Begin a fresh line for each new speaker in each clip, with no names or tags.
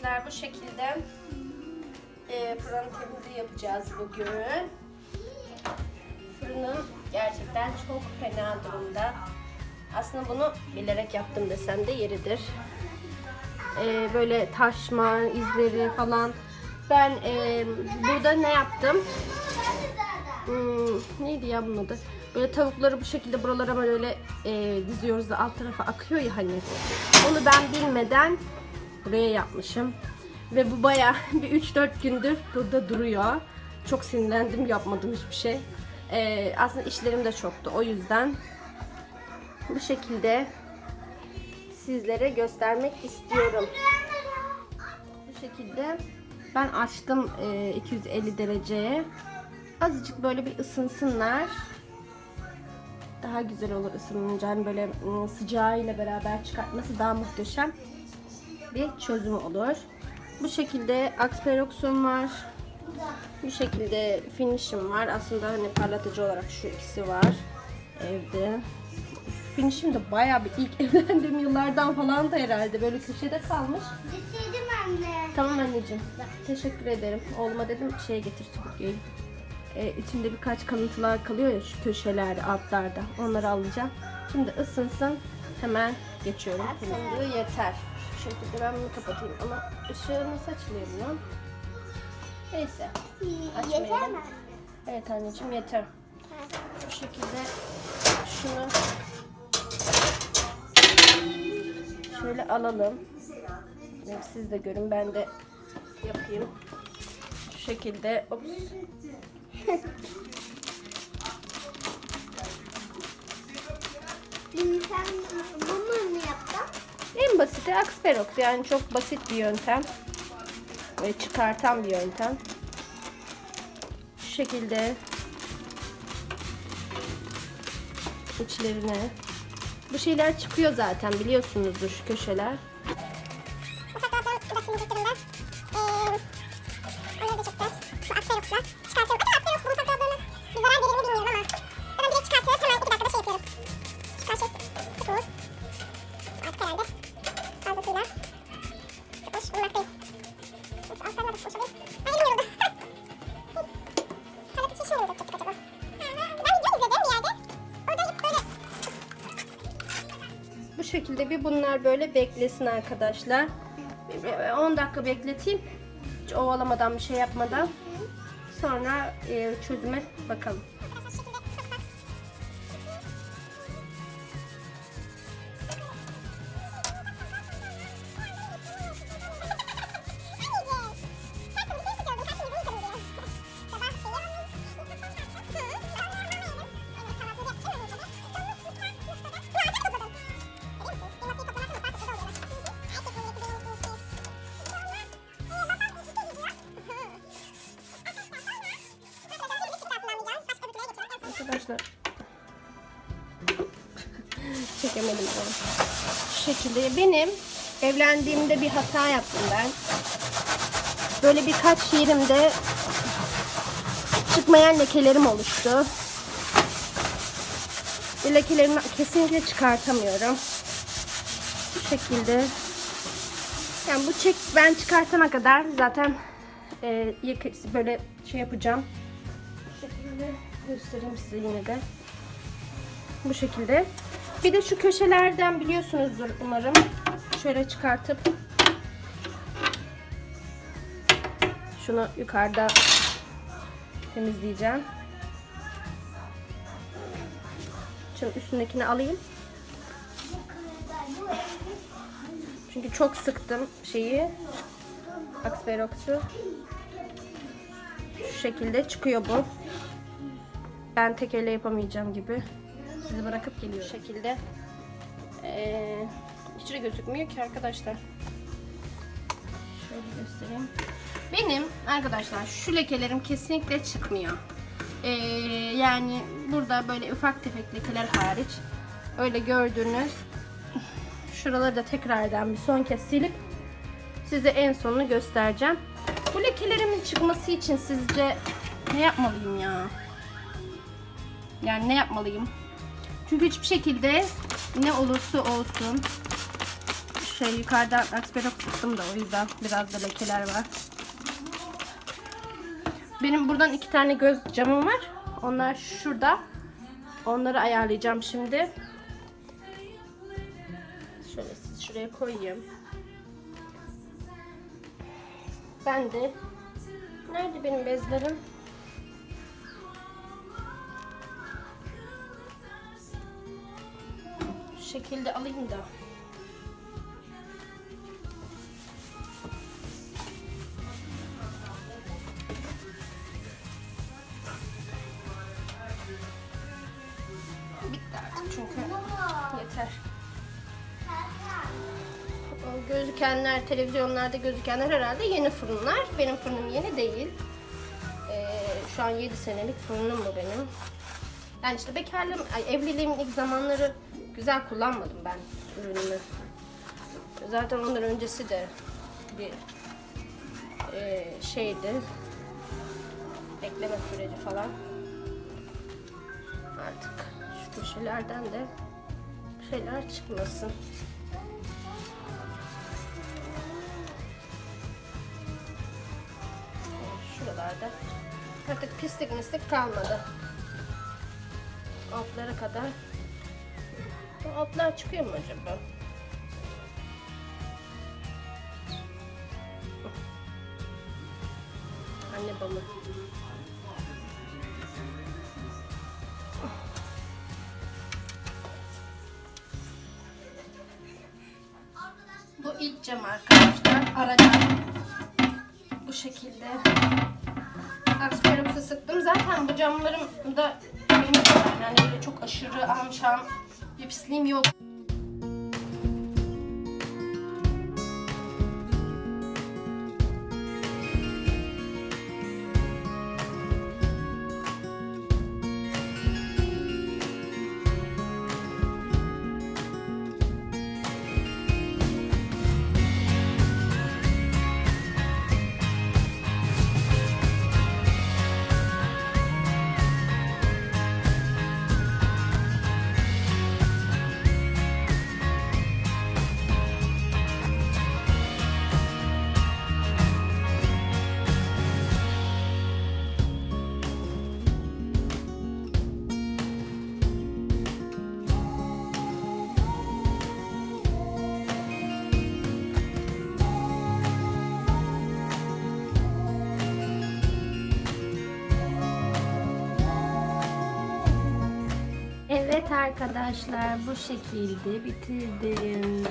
arkadaşlar bu şekilde e, fırın temizliği yapacağız bugün. Fırınım gerçekten çok fena durumda. Aslında bunu bilerek yaptım desem de yeridir. E, böyle taşma izleri falan. Ben e, burada ne yaptım? Hmm, neydi ya bunun adı? Böyle tavukları bu şekilde buralara böyle e, diziyoruz da alt tarafa akıyor ya hani. Onu ben bilmeden buraya yapmışım. Ve bu baya bir 3-4 gündür burada duruyor. Çok sinirlendim yapmadım hiçbir şey. E, aslında işlerim de çoktu o yüzden. Bu şekilde sizlere göstermek istiyorum. Bu şekilde ben açtım e, 250 dereceye. Azıcık böyle bir ısınsınlar. Daha güzel olur ısınınca. Hani böyle ım, sıcağıyla beraber çıkartması daha muhteşem bir çözüm olur. Bu şekilde Axperox'um var. Bu şekilde finish'im var. Aslında hani parlatıcı olarak şu ikisi var evde. Finish'im de bayağı bir ilk evlendiğim yıllardan falan da herhalde böyle köşede kalmış.
Bitirdim anne.
Tamam anneciğim. Teşekkür ederim. Oğluma dedim şey getir süpürgeyi. Ee, içinde birkaç kalıntılar kalıyor ya şu köşelerde, altlarda. Onları alacağım. Şimdi ısınsın. Hemen geçiyorum. Isındığı yeter. Şu şekilde ben bunu kapatayım ama ışığı nasıl açılıyor? Neyse. Açmayalım.
Yeter mi?
Evet anneciğim yeter. Bu şekilde şunu şöyle alalım. Siz de görün ben de yapayım. Şu şekilde ops.
Şimdi sen bunu mu yaptın?
En basiti Axperox yani çok basit bir yöntem. Ve çıkartan bir yöntem. Şu şekilde içlerine bu şeyler çıkıyor zaten biliyorsunuzdur şu köşeler. Şekilde bir bunlar böyle beklesin arkadaşlar. Bir- 10 dakika bekleteyim. Hiç ovalamadan bir şey yapmadan. Sonra e, çözüme bakalım. Arkadaşlar çekemedim onu. Şu şekilde benim evlendiğimde bir hata yaptım ben. Böyle birkaç yerimde çıkmayan lekelerim oluştu. Bu lekelerimi kesinlikle çıkartamıyorum. Bu şekilde. Yani bu çek ben çıkartana kadar zaten e, böyle şey yapacağım. Bu şekilde göstereyim size yine de. Bu şekilde. Bir de şu köşelerden biliyorsunuzdur umarım. Şöyle çıkartıp şunu yukarıda temizleyeceğim. Şimdi üstündekini alayım. Çünkü çok sıktım şeyi. Aksperox'u. Şu şekilde çıkıyor bu. Ben tek elle yapamayacağım gibi. Sizi bırakıp geliyorum. Bu şekilde. Ee, hiç de gözükmüyor ki arkadaşlar. Şöyle göstereyim. Benim arkadaşlar şu lekelerim kesinlikle çıkmıyor. Ee, yani burada böyle ufak tefek lekeler hariç öyle gördüğünüz şuraları da tekrardan bir son kez silip size en sonunu göstereceğim. Bu lekelerimin çıkması için sizce ne yapmalıyım ya? Yani ne yapmalıyım? Çünkü hiçbir şekilde ne olursa olsun Şey yukarıda aksperok sıktım da o yüzden biraz da lekeler var. Benim buradan iki tane göz camım var. Onlar şurada. Onları ayarlayacağım şimdi. Şöyle siz şuraya koyayım. Ben de Nerede benim bezlerim? Şekilde alayım da. Bitti artık çünkü yeter. O gözükenler, televizyonlarda gözükenler herhalde yeni fırınlar. Benim fırınım yeni değil. Ee, şu an 7 senelik fırınım bu benim. Yani işte bekarlığım, evliliğimin ilk zamanları güzel kullanmadım ben ürünümü. Zaten ondan öncesi de bir e, şeydi. Bekleme süreci falan. Artık şu köşelerden de şeyler çıkmasın. Şuralarda artık pislik mislik kalmadı. Altlara kadar. Bu altlar çıkıyor mu acaba? Anne balı. Bu ilk cam arkadaşlar. Ara cam. Bu şekilde. Aksperoksa sıktım. Zaten bu camlarım da temiz yani. yani öyle çok aşırı amşam bir pisliğim yok. Evet arkadaşlar bu şekilde bitirdim.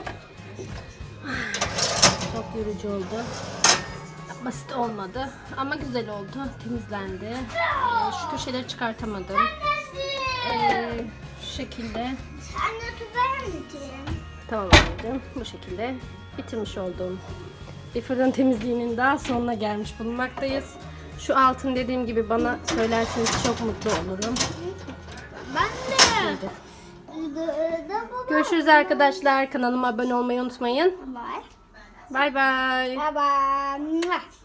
Çok yorucu oldu. Basit olmadı ama güzel oldu. Temizlendi. Ee, şu köşeleri çıkartamadım. Ee, şu şekilde.
Anne?
Tamam anneciğim. Bu şekilde bitirmiş olduğum bir fırın temizliğinin daha sonuna gelmiş bulunmaktayız. Şu altın dediğim gibi bana söylerseniz çok mutlu olurum.
Ben baba
Görüşürüz arkadaşlar. Kanalıma abone olmayı unutmayın.
var.
Bay bay.
Baba.